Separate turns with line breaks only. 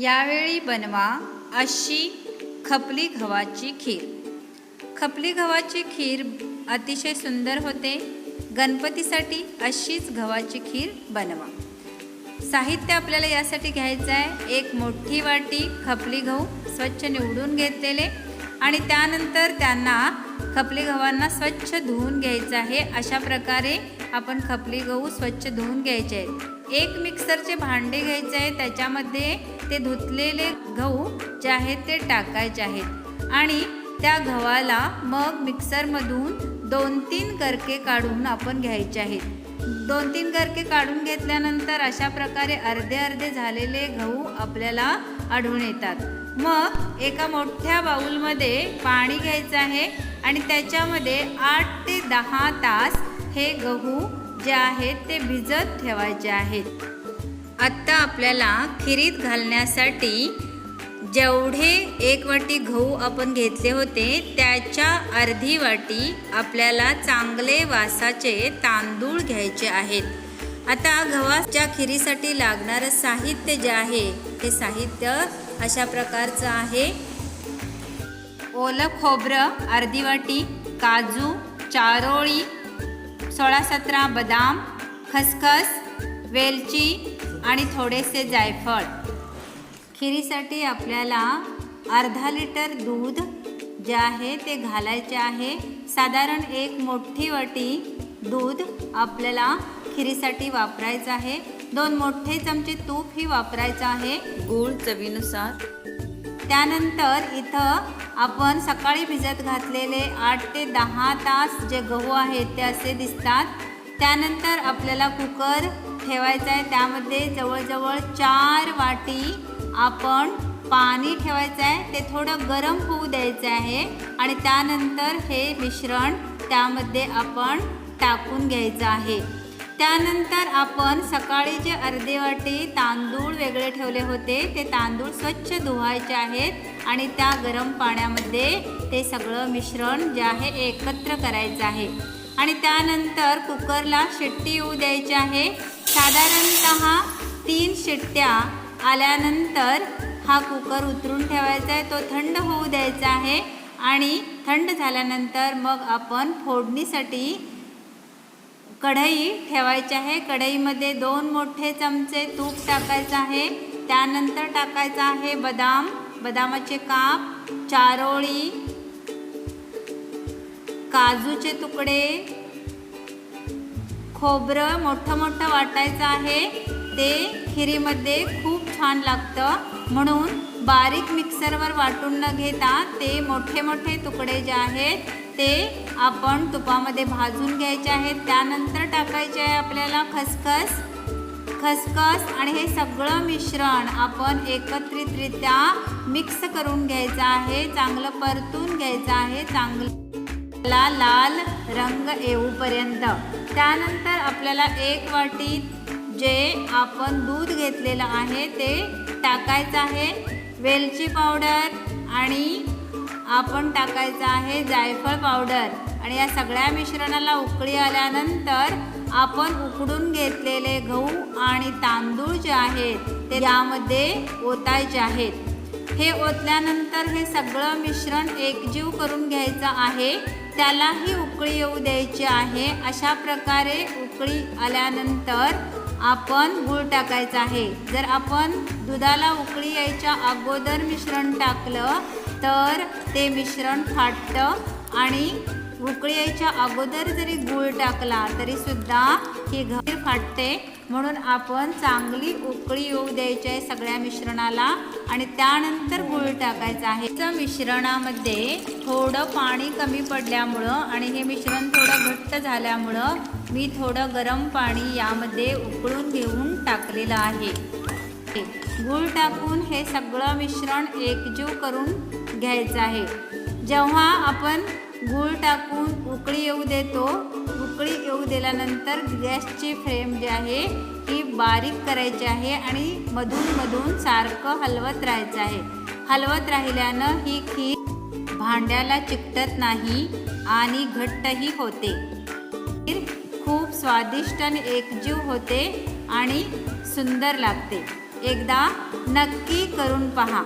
यावेळी बनवा अशी खपली गव्हाची खीर. खपली गव्हाची खीर अतिशय सुंदर होते. गणपतीसाठी अशीच गव्हाची खीर बनवा. साहित्य आपल्याला यासाठी घ्यायचं आहे एक मोठी वाटी खपली गहू स्वच्छ निवडून घेतलेले. आणि त्यानंतर त्यांना खपली गव्हांना स्वच्छ धुवून घ्यायचं आहे. अशा प्रकारे आपण खपली गहू स्वच्छ धुवून घ्यायचे आहेत. एक मिक्सरचे भांडे घ्यायचे आहे. त्याच्यामध्ये ते धुतलेले गहू जे आहेत ते टाकायचे आहेत. आणि त्या गव्हाला मग मिक्सरमधून दोन तीन करके काढून आपण घ्यायचे आहेत. दोन तीन गरके काढून घेतल्यानंतर अशा प्रकारे अर्धे अर्धे झालेले गहू आपल्याला आढळून येतात. मग एका मोठ्या बाऊलमध्ये पाणी घ्यायचं आहे आणि त्याच्यामध्ये आठ ते दहा तास हे गहू जे आहेत ते भिजत ठेवायचे आहेत. आत्ता आपल्याला खिरीत घालण्यासाठी जेवढे एक वाटी गहू आपण घेतले होते त्याच्या अर्धी वाटी आपल्याला चांगले वासाचे तांदूळ घ्यायचे आहेत. आता गव्हाच्या खिरीसाठी लागणारं साहित्य जे आहे ते साहित्य अशा प्रकारचं आहे. ओलं खोबरं अर्धी वाटी काजू चारोळी सोळा सतरा बदाम खसखस वेलची आणि थोडेसे जायफळ. खिरीसाठी आपल्याला अर्धा लिटर दूध जे आहे ते घालायचे आहे. साधारण एक मोठी वाटी दूध आपल्याला खिरीसाठी वापरायचं आहे. दोन मोठे चमचे तूपही वापरायचं आहे.
गूळ चवीनुसार.
त्यानंतर इथं आपण सकाळी भिजत घातलेले आठ ते दहा तास जे गहू आहेत ते असे दिसतात. त्यानंतर आपल्याला कुकर ठेवायचा आहे. त्यामध्ये जवळजवळ चार वाटी आपण पाणी ठेवायचं आहे. ते थोडं गरम होऊ द्यायचं आहे आणि त्यानंतर हे मिश्रण त्यामध्ये आपण टाकून घ्यायचं आहे. त्यानंतर आपण सकाळी जे अर्धे वाटी तांदूळ वेगळे ठेवले होते ते तांदूळ स्वच्छ धुवायचे आहेत आणि त्या गरम पाण्यामध्ये ते सगळं मिश्रण जे आहे एकत्र करायचं आहे. आणि त्यानंतर कुकरला शिट्टी येऊ द्यायची आहे. साधारणत तीन शिट्ट्या आल्यानंतर हा कुकर उतरून ठेवायचा आहे तो थंड होऊ द्यायचा आहे आणि थंड झाल्यानंतर मग आपण फोडणीसाठी कढई ठेवायची आहे. कढईमध्ये दोन मोठे चमचे तूप टाकायचं आहे. त्यानंतर टाकायचं आहे बदाम. बदामाचे काप चारोळी काजूचे तुकडे खोबरं मोठं मोठं वाटायचं आहे. ते खिरीमध्ये खूप छान लागतं. म्हणून बारीक मिक्सरवर वाटून न घेता ते मोठे मोठे तुकडे जे आहेत ते आपण तुपामध्ये भाजून घ्यायचे आहेत. त्यानंतर टाकायचे आहे आपल्याला खसखस. खसखस आणि हे सगळं मिश्रण आपण एकत्रितरित्या मिक्स करून घ्यायचं आहे. चांगलं परतून घ्यायचं आहे. चांगलं ला लाल रंग येऊपर्यंत. त्यानंतर आपल्याला एक वाटी जे आपण दूध घेतलेलं आहे ते टाकायचं आहे. वेलची पावडर आणि आपण टाकायचं आहे जायफळ पावडर. आणि या सगळ्या मिश्रणाला उकळी आल्यानंतर आपण उकडून घेतलेले गहू आणि तांदूळ जे आहेत ते यामध्ये ओतायचे आहेत. हे ओतल्यानंतर हे सगळं मिश्रण एकजीव करून घ्यायचं आहे. त्यालाही उकळी येऊ द्यायची आहे. अशा प्रकारे उकळी आल्यानंतर आपण गूळ टाकायचं आहे. जर आपण दुधाला उकळी यायच्या अगोदर मिश्रण टाकलं तर ते मिश्रण फाटतं आणि उकळी यायच्या अगोदर जरी गूळ टाकला तरीसुद्धा ही घरी फाटते. म्हणून आपण चांगली उकळी येऊ द्यायची आहे सगळ्या मिश्रणाला आणि त्यानंतर गूळ टाकायचं आहे. त्या मिश्रणामध्ये थोडं पाणी कमी पडल्यामुळं आणि हे मिश्रण थोडं घट्ट झाल्यामुळं मी थोडं गरम पाणी यामध्ये उकळून घेऊन टाकलेलं आहे. गूळ टाकून हे सगळं मिश्रण एकजीव करून घ्यायचं आहे. जेव्हा आपण गूळ टाकून उकळी येऊ देतो उकळी येऊ दिल्यानंतर गॅसची फ्लेम जी आहे ती बारीक करायची आहे आणि मधून मधून सारखं हलवत राहायचं आहे. हलवत राहिल्यानं ही खीर भांड्याला चिकटत नाही आणि घट्टही होते. खीर खूप स्वादिष्ट आणि एकजीव होते आणि सुंदर लागते. एकदा नक्की करून पहा.